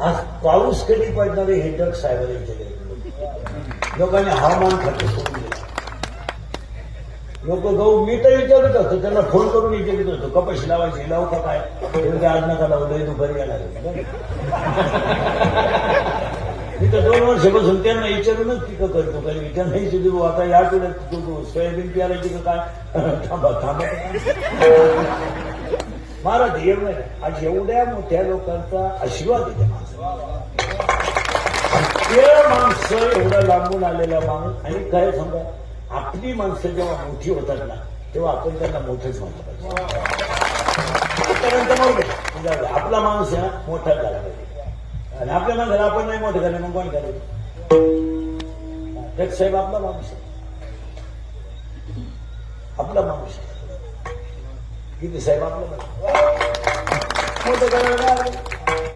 आज पाऊस कधी पडणार हे जग साहेबांनी विचारले. लोकांनी हवामान खाते सोडून दिलं. लोक गहू मी तर विचारत असतो त्यांना फोन करून विचारित होतो कपाशी लावायची लावू का काय? आज नका लावू दुपारी येणार मी तर दोन वर्षापासून त्यांना विचारूनच पिकं करतो काही विचार नाही सुद्धा. आता या आठवड्यात तू- सोयाबीन पेरायची का काय? थांबा थांबा. महाराज ध्येय नाही. आज एवढ्या मोठ्या लोकांचा आशीर्वाद आहे त्या माणसं एवढा लांबून आलेला माणूस आणि काय सांगा आपली माणसं जेव्हा मोठी होतात ना तेव्हा आपण त्यांना मोठेच म्हणतो. पाहिजे आतापर्यंत म्हणजे आपला माणूस हा मोठा झाला पाहिजे. आणि आपल्या माणसाला आपण नाही मोठे झाले मग कोण करायचं एक साहेब आपला माणूस आहे. आपला माणूस आहे. किती साहेब आपला माणूस मोठं करायला